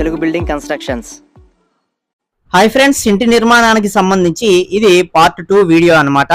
Telugu Building Constructions. Hi friends ఇంటి నిర్మాణానికి సంబంధించి ఇది పార్ట్ టూ వీడియో అన్నమాట.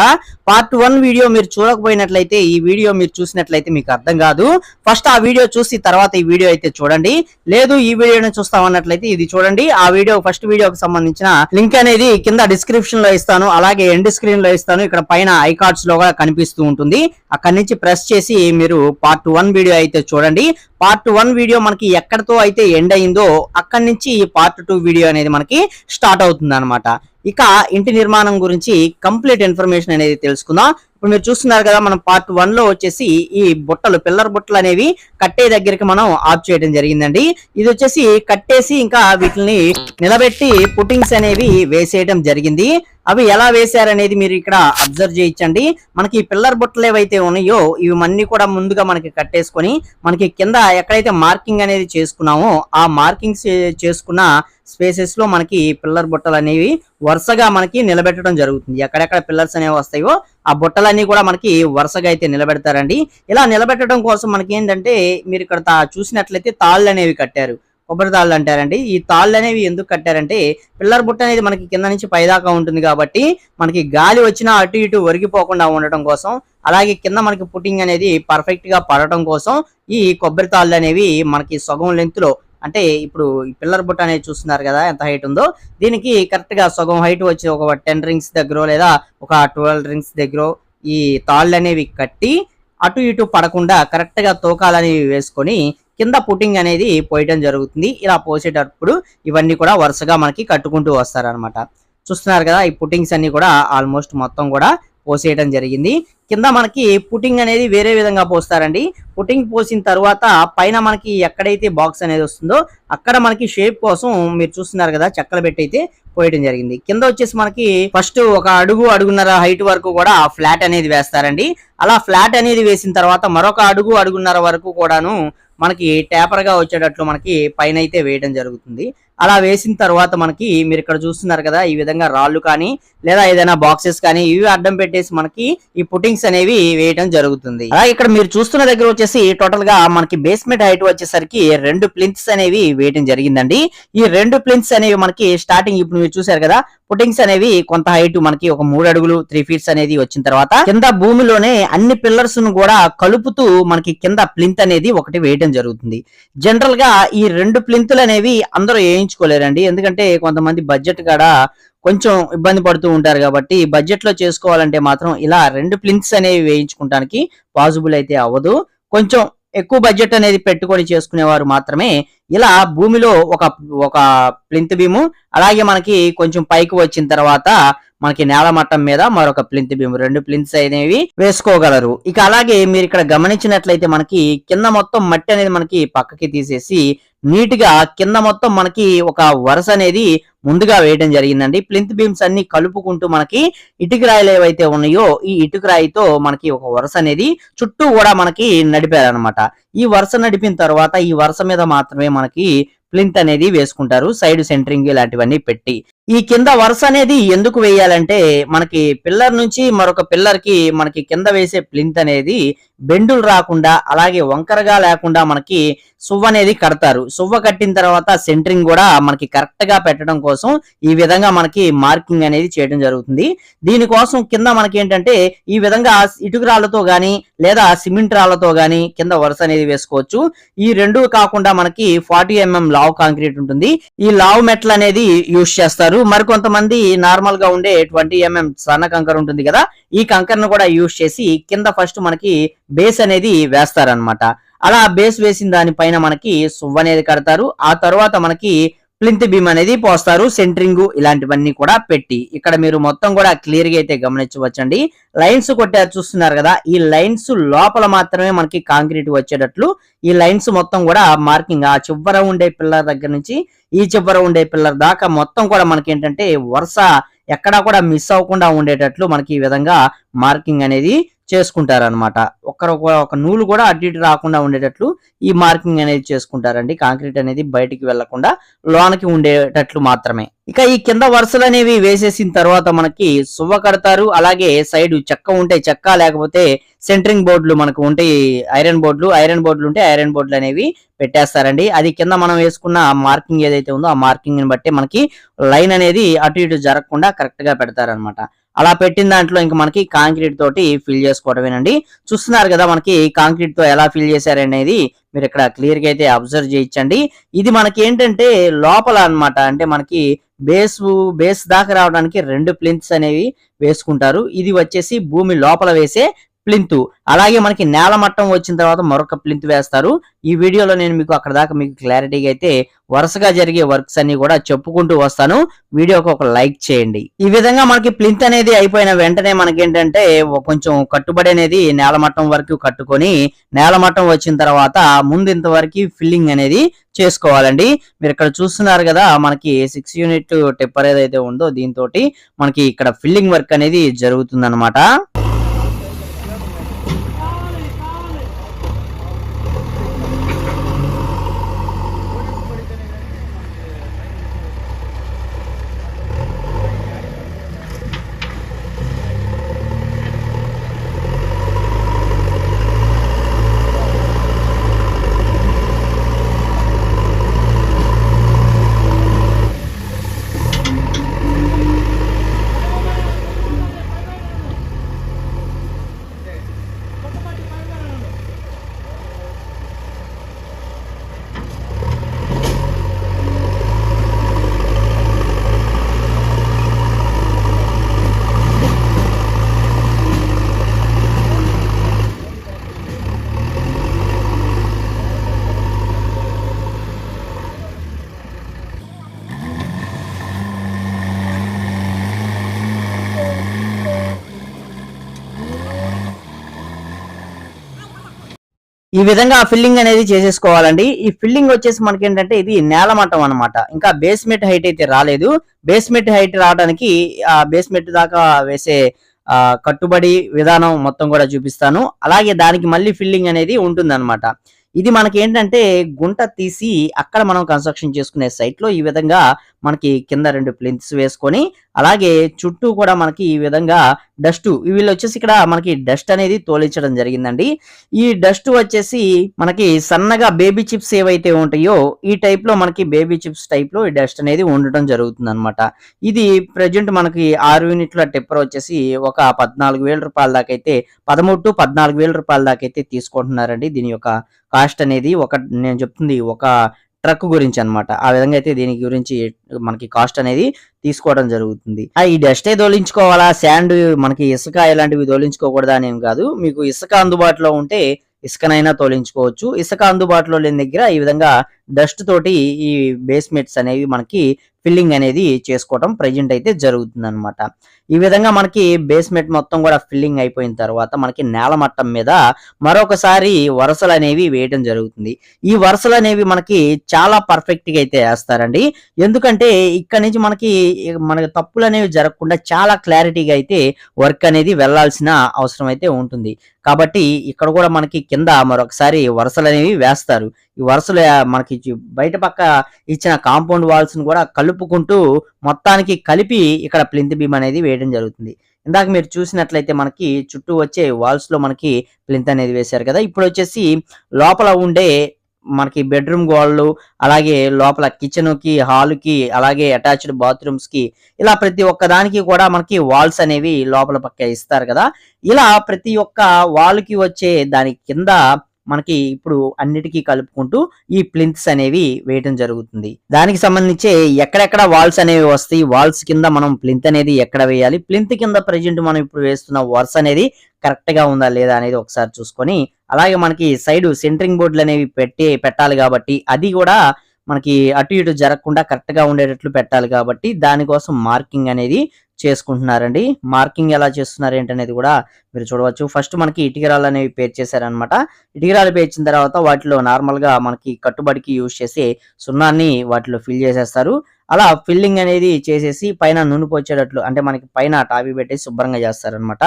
పార్ట్ వన్ వీడియో మీరు చూడకపోయినట్లయితే ఈ వీడియో మీరు చూసినట్లయితే మీకు అర్థం కాదు. ఫస్ట్ ఆ వీడియో చూసి తర్వాత ఈ వీడియో అయితే చూడండి. లేదు ఈ వీడియోని చూస్తామన్నట్లయితే ఇది చూడండి. ఆ వీడియో ఫస్ట్ వీడియోకి సంబంధించిన లింక్ అనేది కింద డిస్క్రిప్షన్లో ఇస్తాను. అలాగే ఎండ్ స్క్రీన్లో ఇస్తాను. ఇక్కడ పైన ఐకార్డ్స్లో కూడా కనిపిస్తూ ఉంటుంది. అక్కడి నుంచి ప్రెస్ చేసి మీరు పార్ట్ వన్ వీడియో అయితే చూడండి. పార్ట్ వన్ వీడియో మనకి ఎక్కడితో అయితే ఎండ్ అయిందో అక్కడి నుంచి ఈ పార్ట్ టూ వీడియో అనేది మనకి స్టార్ట్ అవుతుంది అనమాట ఇక ఇంటి నిర్మాణం గురించి కంప్లీట్ ఇన్ఫర్మేషన్ అనేది తెలుసుకుందాం. ఇప్పుడు మీరు చూస్తున్నారు కదా మనం పార్ట్ వన్లో వచ్చేసి ఈ బుట్టలు పిల్లర్ బుట్టలు అనేవి కట్టే దగ్గరికి మనం ఆఫ్ చేయడం జరిగిందండి. ఇది వచ్చేసి కట్టేసి ఇంకా వీటిని నిలబెట్టి పుట్టింగ్స్ అనేవి వేసేయడం జరిగింది. అవి ఎలా వేశారనేది మీరు ఇక్కడ అబ్జర్వ్ చేయించండి మనకి ఈ పిల్లర్ బుట్టలు ఏవైతే ఉన్నాయో ఇవి అన్ని కూడా ముందుగా మనకి కట్టేసుకొని మనకి కింద ఎక్కడైతే మార్కింగ్ అనేది చేసుకున్నామో ఆ మార్కింగ్స్ చేసుకున్న స్పేసెస్లో మనకి పిల్లర్ బుట్టలు అనేవి వరుసగా మనకి నిలబెట్టడం జరుగుతుంది. ఎక్కడెక్కడ పిల్లర్స్ అనేవి వస్తాయో ఆ బుట్టలన్నీ కూడా మనకి వరుసగా అయితే నిలబెడతారండి. ఇలా నిలబెట్టడం కోసం మనకి ఏంటంటే మీరు ఇక్కడ తా- చూసినట్లయితే తాళ్ళు అనేవి కట్టారు. కొబ్బరి తాళ్ళు అంటారండి. ఈ తాళ్ళు అనేవి ఎందుకు కట్టారంటే పిల్లర్ బుట్ట అనేది మనకి కింద నుంచి పైదాకా ఉంటుంది కాబట్టి మనకి గాలి వచ్చినా అటు ఇటు ఒరిగిపోకుండా ఉండటం కోసం అలాగే కింద మనకి పుట్టింగ్ అనేది పర్ఫెక్ట్గా పడటం కోసం ఈ కొబ్బరి తాళ్ళు అనేవి మనకి సగం లెంత్లో అంటే ఇప్పుడు ఈ పిల్లర్ బుట్ట అనేది చూస్తున్నారు కదా ఎంత హైట్ ఉందో దీనికి కరెక్ట్గా సగం హైట్ వచ్చి ఒక టెన్ రింగ్స్ దగ్గర లేదా ఒక ట్వెల్వ్ రింగ్స్ దగ్గర ఈ తాళ్ళు అనేవి కట్టి అటు ఇటు పడకుండా కరెక్ట్గా తోకాలనేవి వేసుకొని కింద పుట్టింగ్ అనేది పోయటం జరుగుతుంది. ఇలా పోసేటప్పుడు ఇవన్నీ కూడా వరుసగా మనకి కట్టుకుంటూ వస్తారనమాట చూస్తున్నారు కదా ఈ పుట్టింగ్స్ అన్ని కూడా ఆల్మోస్ట్ మొత్తం కూడా పోసేయడం జరిగింది. కింద మనకి పుట్టింగ్ అనేది వేరే విధంగా పోస్తారండి. పుట్టింగ్ పోసిన తర్వాత పైన మనకి ఎక్కడైతే బాక్స్ అనేది వస్తుందో అక్కడ మనకి షేప్ కోసం మీరు చూస్తున్నారు కదా చెక్కలు పెట్టి అయితే పోయడం జరిగింది. కింద వచ్చేసి మనకి ఫస్ట్ ఒక అడుగు అడుగున్నర హైట్ వరకు కూడా ఫ్లాట్ అనేది వేస్తారండి. అలా ఫ్లాట్ అనేది వేసిన తర్వాత మరొక అడుగు అడుగున్నర వరకు కూడాను మనకి టేపర్గా వచ్చేటట్లు మనకి పైన అయితే వేయడం జరుగుతుంది. అలా వేసిన తర్వాత మనకి మీరు ఇక్కడ చూస్తున్నారు కదా ఈ విధంగా రాళ్ళు కానీ లేదా ఏదైనా బాక్సెస్ కానీ ఇవి అడ్డం పెట్టేసి మనకి ఈ పుట్టింగ్స్ అనేవి వేయడం జరుగుతుంది. అలాగే ఇక్కడ మీరు చూస్తున్న దగ్గర వచ్చేసి టోటల్గా మనకి బేస్మెంట్ హైట్ వచ్చేసరికి రెండు ప్లింత్స్ అనేవి వేయడం జరిగిందండి. ఈ రెండు ప్లింత్స్ అనేవి మనకి స్టార్టింగ్ ఇప్పుడు మీరు చూసారు కదా పుట్టింగ్స్ అనేవి కొంత హైట్ మనకి ఒక మూడు అడుగులు త్రీ ఫీట్స్ అనేది వచ్చిన తర్వాత కింద భూమిలోనే అన్ని పిల్లర్స్ను కూడా కలుపుతూ మనకి కింద ప్లింత్ అనేది ఒకటి వేయడం జరుగుతుంది. జనరల్గా ఈ రెండు ప్లింతులు అనేవి అందరూ చేయించుకోలేరండి ఎందుకంటే కొంతమంది బడ్జెట్ కాడ కొంచెం ఇబ్బంది పడుతూ ఉంటారు కాబట్టి బడ్జెట్లో చేసుకోవాలంటే మాత్రం ఇలా రెండు ప్లింత్స్ అనేవి వేయించుకుంటానికి పాసిబుల్ అయితే అవ్వదు. కొంచెం ఎక్కువ బడ్జెట్ అనేది పెట్టుకొని చేసుకునేవారు మాత్రమే ఇలా భూమిలో ఒక ఒక ప్లింత్ బీము అలాగే మనకి కొంచెం పైకి వచ్చిన తర్వాత మనకి నేల మట్టం మీద మరొక ప్లింత్ బీమ్ రెండు ప్లింత్స్ అనేవి వేసుకోగలరు. ఇక అలాగే మీరు ఇక్కడ గమనించినట్లయితే మనకి కింద మొత్తం మట్టి అనేది మనకి పక్కకి తీసేసి నీట్గా కింద మొత్తం మనకి ఒక వరుస అనేది ముందుగా వేయడం జరిగిందండి. ప్లింత్ బీమ్స్ అన్ని కలుపుకుంటూ మనకి ఇటుక రాయిలు ఏవైతే ఉన్నాయో ఈ ఇటుక రాయితో మనకి ఒక వరుస అనేది చుట్టూ కూడా మనకి నడిపారనమాట ఈ వరుస నడిపిన తర్వాత ఈ వరుస మీద మాత్రమే మనకి ప్లింత్ అనేది వేసుకుంటారు సైడ్ సెంటరింగ్ ఇలాంటివన్నీ పెట్టి. ఈ కింద వరుస అనేది ఎందుకు వేయాలంటే మనకి పిల్లర్ నుంచి మరొక పిల్లర్కి మనకి కింద వేసే ప్లింత్ అనేది బెండులు రాకుండా అలాగే వంకరగా లేకుండా మనకి సువ్వ అనేది కడతారు. సువ్వ కట్టిన తర్వాత సెంటరింగ్ కూడా మనకి కరెక్ట్గా పెట్టడం కోసం ఈ విధంగా మనకి మార్కింగ్ అనేది చేయడం జరుగుతుంది. దీనికోసం కింద మనకి ఏంటంటే ఈ విధంగా ఇటుక రాళ్ళతో గాని లేదా సిమెంట్ రాళ్ళతో గాని కింద వరుస అనేది వేసుకోవచ్చు. ఈ రెండు కాకుండా మనకి ఫార్టీ ఎంఎం లావ్ కాంక్రీట్ ఉంటుంది. ఈ లావ్ మెట్ల అనేది యూజ్ చేస్తారు. మరికొంతమంది నార్మల్గా ఉండే ట్వంటీ ఎంఎం mm సన్న కంకర ఉంటుంది కదా ఈ కంకరను కూడా యూజ్ చేసి కింద ఫస్ట్ మనకి బేస్ అనేది వేస్తారనమాట అలా బేస్ వేసిన దానిపైన మనకి సువ్వ అనేది కడతారు. ఆ తర్వాత మనకి ప్లింత్ బీమ్ అనేది పోస్తారు. సెంటరింగ్ ఇలాంటివన్నీ కూడా పెట్టి. ఇక్కడ మీరు మొత్తం కూడా క్లియర్గా అయితే గమనించవచ్చండి. లైన్స్ కొట్టారు చూస్తున్నారు కదా ఈ లైన్స్ లోపల మాత్రమే మనకి కాంక్రీట్ వచ్చేటట్లు ఈ లైన్స్ మొత్తం కూడా మార్కింగ్. ఆ చివర ఉండే పిల్లర్ దగ్గర నుంచి ఈ చివర ఉండే పిల్లర్ దాకా మొత్తం కూడా మనకి ఏంటంటే వరుస ఎక్కడా కూడా మిస్ అవ్వకుండా ఉండేటట్లు మనకి ఈ విధంగా మార్కింగ్ అనేది చేసుకుంటారనమాట ఒక్కరు ఒక నూలు కూడా అటు ఇటు రాకుండా ఉండేటట్లు ఈ మార్కింగ్ అనేది చేసుకుంటారండి. కాంక్రీట్ అనేది బయటికి వెళ్ళకుండా లోనకి ఉండేటట్లు మాత్రమే. ఇక ఈ కింద వరుసలు అనేవి వేసేసిన తర్వాత మనకి సువ్వ కడతారు. అలాగే సైడ్ చెక్క ఉంటే చెక్క లేకపోతే సెంటరింగ్ బోర్డులు మనకు ఉంటాయి. ఐరన్ బోర్డులు ఐరన్ బోర్డులు ఉంటే ఐరన్ బోర్డులు అనేవి పెట్టేస్తారండి. అది కింద మనం వేసుకున్న మార్కింగ్ ఏదైతే ఉందో ఆ మార్కింగ్ని బట్టి మనకి లైన్ అనేది అటు ఇటు జరగకుండా కరెక్ట్గా పెడతారనమాట అలా పెట్టిన దాంట్లో ఇంకా మనకి కాంక్రీట్ తోటి ఫిల్ చేసుకోవడమేనండి. చూస్తున్నారు కదా మనకి కాంక్రీట్తో ఎలా ఫిల్ చేశారనేది మీరు ఇక్కడ క్లియర్గా అయితే అబ్జర్వ్ చేయించండి ఇది మనకి ఏంటంటే లోపల అన్నమాట అంటే మనకి బేస్ బేస్ దాకా రావడానికి రెండు ప్లింత్స్ అనేవి వేసుకుంటారు. ఇది వచ్చేసి భూమి లోపల వేసే ప్లింత్. అలాగే మనకి నేల మట్టం వచ్చిన తర్వాత మరొక ప్లింత్ వేస్తారు. ఈ వీడియోలో నేను మీకు అక్కడ దాకా మీకు క్లారిటీగా అయితే వరుసగా జరిగే వర్క్స్ అన్ని కూడా చెప్పుకుంటూ వస్తాను. వీడియోకి ఒక లైక్ చేయండి. ఈ విధంగా మనకి ప్లింత్ అనేది అయిపోయిన వెంటనే మనకి ఏంటంటే కొంచెం కట్టుబడి అనేది నేల మట్టం వరకు కట్టుకొని నేల మట్టం వచ్చిన తర్వాత ముందు ఇంతవరకు ఫిల్లింగ్ అనేది చేసుకోవాలండి. మీరు ఇక్కడ చూస్తున్నారు కదా మనకి సిక్స్ యూనిట్ టెప్పర్ ఏదైతే ఉందో దీంతో మనకి ఇక్కడ ఫిల్లింగ్ వర్క్ అనేది జరుగుతుంది ఈ విధంగా ఫిల్లింగ్ అనేది చేసేసుకోవాలండి. ఈ ఫిల్లింగ్ వచ్చేసి మనకి ఏంటంటే ఇది నేలమట్టం అనమాట ఇంకా బేస్మెంట్ హైట్ అయితే రాలేదు. బేస్మెంట్ హైట్ రావడానికి ఆ బేస్మెంట్ దాకా వేసే ఆ కట్టుబడి విధానం మొత్తం కూడా చూపిస్తాను. అలాగే దానికి మళ్ళీ ఫిల్లింగ్ అనేది ఉంటుంది ఇది మనకి ఏంటంటే గుంట తీసి అక్కడ మనం కన్స్ట్రక్షన్ చేసుకునే సైట్లో ఈ విధంగా మనకి కింద రెండు ప్లింత్స్ వేసుకొని అలాగే చుట్టూ కూడా మనకి ఈ విధంగా డస్ట్ వీళ్ళు వచ్చేసి ఇక్కడ మనకి డస్ట్ అనేది తోలించడం జరిగిందండి. ఈ డస్ట్ వచ్చేసి మనకి సన్నగా బేబీ చిప్స్ ఏవైతే ఉంటాయో ఈ టైప్లో మనకి బేబీ చిప్స్ టైప్లో ఈ డస్ట్ అనేది ఉండటం జరుగుతుంది అనమాట ఇది ప్రజెంట్ మనకి ఆరు యూనిట్ల టెప్పర్ వచ్చేసి ఒక పద్నాలుగు వేల రూపాయల దాకా అయితే పదమూడు టు పద్నాలుగు వేల రూపాయల దాకా అయితే తీసుకుంటున్నారండి. దీని యొక్క కాస్ట్ అనేది ఒక నేను చెప్తుంది ఒక ట్రక్ గురించి అన్నమాట. ఆ విధంగా అయితే దీని గురించి మనకి కాస్ట్ అనేది తీసుకోవడం జరుగుతుంది. ఆ ఈ డస్టే దోలించుకోవాలా శాండ్ మనకి ఇసుక ఇలాంటివి దోలించుకోకూడదా అనేం ఏం కాదు. మీకు ఇసుక అందుబాటులో ఉంటే ఇసుకనైనా తోలించుకోవచ్చు. ఇసుక అందుబాటులో లేని దగ్గర ఈ విధంగా డస్ట్ తోటి ఈ బేస్మెంట్స్ అనేవి మనకి ఫిల్లింగ్ అనేది చేసుకోవటం ప్రజెంట్ అయితే జరుగుతుంది అనమాట ఈ విధంగా మనకి బేస్మెంట్ మొత్తం కూడా ఫిల్లింగ్ అయిపోయిన తర్వాత మనకి నేల మట్టం మీద మరొకసారి వరుసలు అనేవి వేయటం జరుగుతుంది. ఈ వరుసలు అనేవి మనకి చాలా పర్ఫెక్ట్గా అయితే వేస్తారండి. ఎందుకంటే ఇక్కడ నుంచి మనకి మనకి తప్పులు అనేవి జరగకుండా చాలా క్లారిటీగా అయితే వర్క్ అనేది వెళ్ళాల్సిన అవసరం అయితే ఉంటుంది. కాబట్టి ఇక్కడ కూడా మనకి కింద మరొకసారి వరుసలు అనేవి వేస్తారు. ఈ వరుసలు మనకి బయట పక్క ఇచ్చిన కాంపౌండ్ వాల్స్ను కూడా కలుపుకుంటూ మొత్తానికి కలిపి ఇక్కడ ప్లింత్ బీమ్ అనేది వేయడం జరుగుతుంది. ఇందాక మీరు చూసినట్లయితే మనకి చుట్టూ వచ్చే వాల్స్లో మనకి ప్లింత్ అనేది వేశారు కదా. ఇప్పుడు వచ్చేసి లోపల ఉండే మనకి బెడ్రూమ్ గోడలు అలాగే లోపల కిచెన్కి హాల్కి అలాగే అటాచ్డ్ బాత్రూమ్స్కి ఇలా ప్రతి ఒక్క దానికి కూడా మనకి వాల్స్ అనేవి లోపల పక్క ఇస్తారు కదా. ఇలా ప్రతి ఒక్క వాల్కి వచ్చే దాని కింద మనకి ఇప్పుడు అన్నిటికీ కలుపుకుంటూ ఈ ప్లింత్స్ అనేవి వేయటం జరుగుతుంది. దానికి సంబంధించి ఎక్కడెక్కడ వాల్స్ అనేవి వస్తాయి వాల్స్ కింద మనం ప్లింత్ అనేది ఎక్కడ వేయాలి ప్లింత్ కింద ప్రజెంట్ మనం ఇప్పుడు వేస్తున్న వర్స్ అనేది కరెక్ట్గా ఉందా లేదా అనేది ఒకసారి చూసుకొని అలాగే మనకి సైడ్ సెంటరింగ్ బోర్డులు అనేవి పెట్టి పెట్టాలి కాబట్టి అది కూడా మనకి అటు ఇటు జరగకుండా కరెక్ట్గా ఉండేటట్లు పెట్టాలి కాబట్టి దానికోసం మార్కింగ్ అనేది చేసుకుంటున్నారండి. మార్కింగ్ ఎలా చేస్తున్నారు ఏంటనేది కూడా మీరు చూడవచ్చు. ఫస్ట్ మనకి ఇటుకరాలు అనేవి పేర్ చేశారనమాట. ఇటుకరాలు పేర్చిన తర్వాత వాటిలో నార్మల్గా మనకి కట్టుబడికి యూజ్ చేసి సున్నాన్ని వాటిలో ఫిల్ చేసేస్తారు. అలా ఫిల్లింగ్ అనేది చేసేసి పైన నూనె పోచేటట్లు అంటే మనకి పైన టాపీ పెట్టి శుభ్రంగా చేస్తారనమాట.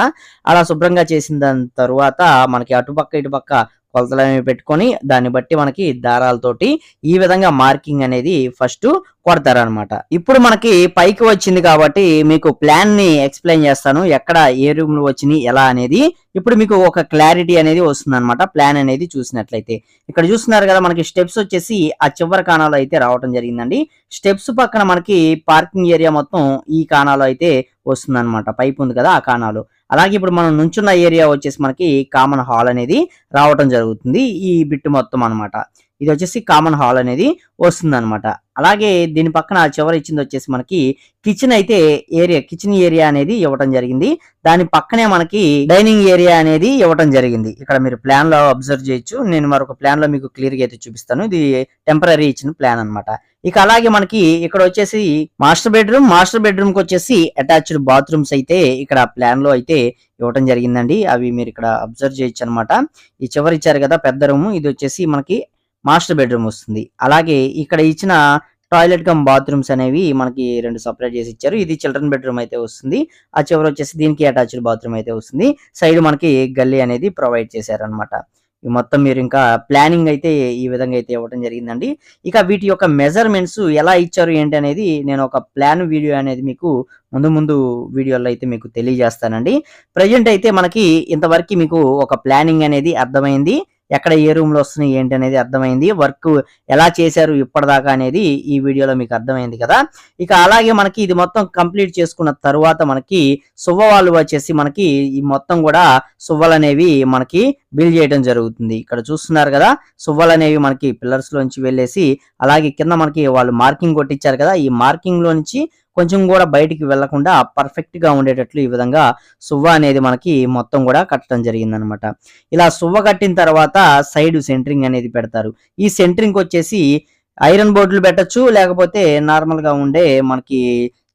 అలా శుభ్రంగా చేసిన దాని తర్వాత మనకి అటుపక్క ఇటుపక్క కొలతలు అనేవి పెట్టుకొని దాన్ని బట్టి మనకి దారాలతోటి ఈ విధంగా మార్కింగ్ అనేది ఫస్ట్ కొడతారనమాట ఇప్పుడు మనకి పైకి వచ్చింది కాబట్టి మీకు ప్లాన్ని ఎక్స్ప్లెయిన్ చేస్తాను. ఎక్కడ ఏ రూమ్లో వచ్చినాయి ఎలా అనేది. ఇప్పుడు మీకు ఒక క్లారిటీ అనేది వస్తుంది అనమాట ప్లాన్ అనేది చూసినట్లయితే. ఇక్కడ చూస్తున్నారు కదా మనకి స్టెప్స్ వచ్చేసి ఆ చివరి కాణాలు అయితే రావటం జరిగిందండి. స్టెప్స్ పక్కన మనకి పార్కింగ్ ఏరియా మొత్తం ఈ కాణాలో అయితే వస్తుంది అనమాట పైప్ ఉంది కదా ఆ కాణాలు. అలాగే ఇప్పుడు మనం నుంచున్న ఏరియా వచ్చేసి మనకి కామన్ హాల్ అనేది రావటం జరుగుతుంది. ఈ బిట్ మొత్తం అన్నమాట. ఇది వచ్చేసి కామన్ హాల్ అనేది వస్తుందనమాట అలాగే దీని పక్కన చివరి చివర ఇచ్చింది వచ్చేసి మనకి కిచెన్ అయితే ఏరియా కిచెన్ ఏరియా అనేది ఇవ్వటం జరిగింది. దాని పక్కనే మనకి డైనింగ్ ఏరియా అనేది ఇవ్వటం జరిగింది. ఇక్కడ మీరు ప్లాన్లో అబ్జర్వ్ చేయొచ్చు. నేను మరొక ప్లాన్లో మీకు క్లియర్గా అయితే చూపిస్తాను. ఇది టెంపరీ ఇచ్చిన ప్లాన్ అన్నమాట. ఇక అలాగే మనకి ఇక్కడ వచ్చేసి మాస్టర్ బెడ్రూమ్ మాస్టర్ బెడ్రూమ్కి వచ్చేసి అటాచ్డ్ బాత్రూమ్స్ అయితే ఇక్కడ ప్లాన్లో అయితే ఇవ్వటం జరిగిందండి. అవి మీరు ఇక్కడ అబ్జర్వ్ చేయొచ్చు అనమాట ఈ చివరి ఇచ్చారు కదా పెద్ద రూమ్ ఇది వచ్చేసి మనకి మాస్టర్ బెడ్రూమ్ వస్తుంది. అలాగే ఇక్కడ ఇచ్చిన టాయిలెట్ కమ్ బాత్రూమ్స్ అనేవి మనకి రెండు సపరేట్ చేసి ఇచ్చారు. ఇది చిల్డ్రన్ బెడ్రూమ్ అయితే వస్తుంది. ఆ చివరి వచ్చేసి దీనికి అటాచ్డ్ బాత్రూమ్ అయితే వస్తుంది. సైడ్ మనకి గల్లీ అనేది ప్రొవైడ్ చేశారనమాట ఈ మొత్తం మీరు ఇంకా ప్లానింగ్ అయితే ఈ విధంగా అయితే ఇవ్వడం జరిగిందండి. ఇక వీటి యొక్క మెజర్మెంట్స్ ఎలా ఇచ్చారు ఏంటి అనేది నేను ఒక ప్లాన్ వీడియో అనేది మీకు ముందు ముందు వీడియోలో అయితే మీకు తెలియజేస్తానండి. ప్రజెంట్ అయితే మనకి ఇంతవరకు మీకు ఒక ప్లానింగ్ అనేది అర్థమైంది. ఎక్కడ ఏ రూమ్లో వస్తున్నాయి ఏంటి అనేది అర్థమైంది. వర్క్ ఎలా చేశారు ఇప్పటిదాకా అనేది ఈ వీడియోలో మీకు అర్థమైంది కదా. ఇక అలాగే మనకి ఇది మొత్తం కంప్లీట్ చేసుకున్న తర్వాత మనకి సువ్వ వాళ్ళు వచ్చేసి మనకి ఈ మొత్తం కూడా సువ్వలు అనేవి మనకి బిల్డ్ చేయడం జరుగుతుంది. ఇక్కడ చూస్తున్నారు కదా సువ్వలు అనేవి మనకి పిల్లర్స్ లోంచి వెళ్ళేసి అలాగే కింద మనకి వాళ్ళు మార్కింగ్ కొట్టించారు కదా ఈ మార్కింగ్లో నుంచి కొంచెం కూడా బయటికి వెళ్ళకుండా పర్ఫెక్ట్గా ఉండేటట్లు ఈ విధంగా సువ్వ అనేది మనకి మొత్తం కూడా కట్టడం జరిగిందనమాట. ఇలా సువ్వ కట్టిన తర్వాత సైడ్ సెంటరింగ్ అనేది పెడతారు. ఈ సెంటరింగ్ వచ్చేసి ఐరన్ బోర్డులు పెట్టొచ్చు లేకపోతే నార్మల్గా ఉండే మనకి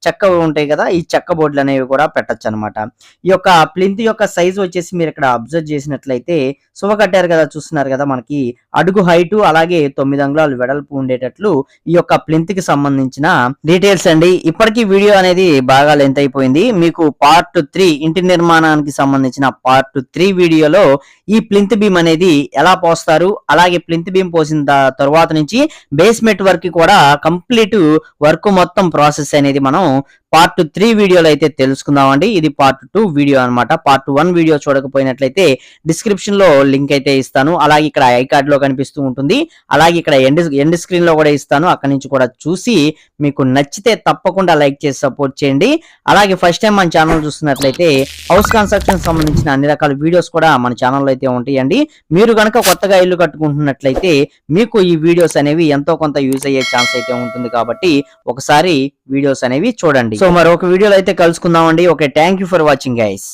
చెక్క ఉంటాయి కదా ఈ చెక్క బోర్డులు అనేవి కూడా పెట్టొచ్చు అనమాట ఈ యొక్క ప్లింత్ యొక్క సైజ్ వచ్చేసి మీరు ఇక్కడ అబ్జర్వ్ చేసినట్లయితే సువ కట్టారు కదా చూస్తున్నారు కదా మనకి అడుగు హైటు అలాగే తొమ్మిది అంగుళాలు వెడల్పు ఉండేటట్లు ఈ యొక్క ప్లింత్కి సంబంధించిన డీటెయిల్స్ అండి. ఇప్పటికీ వీడియో అనేది బాగా లెంత్ అయిపోయింది. మీకు పార్ట్ త్రీ ఇంటి నిర్మాణానికి సంబంధించిన పార్ట్ త్రీ వీడియోలో ఈ ప్లింత్ బీమ్ అనేది ఎలా పోస్తారు అలాగే ప్లింత్ బీమ్ పోసిన తర్వాత నుంచి బేస్మెంట్ వర్క్ కూడా కంప్లీట్ వర్క్ మొత్తం ప్రాసెస్ అనేది మనం పార్ట్ త్రీ వీడియోలో అయితే తెలుసుకుందామండి. ఇది పార్ట్ టూ వీడియో అనమాట పార్ట్ వన్ వీడియో చూడకపోయినట్లయితే డిస్క్రిప్షన్లో లింక్ అయితే ఇస్తాను. అలాగే ఇక్కడ ఐ కార్డ్లో కనిపిస్తూ ఉంటుంది. అలాగే ఇక్కడ ఎండ్ ఎండ్ స్క్రీన్లో కూడా ఇస్తాను. అక్కడి నుంచి కూడా చూసి మీకు నచ్చితే తప్పకుండా లైక్ చేసి సపోర్ట్ చేయండి. అలాగే ఫస్ట్ టైం మన ఛానల్ చూస్తున్నట్లయితే హౌస్ కన్స్ట్రక్షన్ సంబంధించిన అన్ని రకాల వీడియోస్ కూడా మన ఛానల్లో అయితే ఉంటాయండి. మీరు కనుక కొత్తగా ఇల్లు కట్టుకుంటున్నట్లయితే మీకు ఈ వీడియోస్ అనేవి ఎంతో కొంత యూజ్ అయ్యే ఛాన్స్ అయితే ఉంటుంది కాబట్టి ఒకసారి వీడియోస్ అనేవి చూడండి. సో మరొక వీడియోలో అయితే కలుసుకుందామండి. Okay thank you for watching guys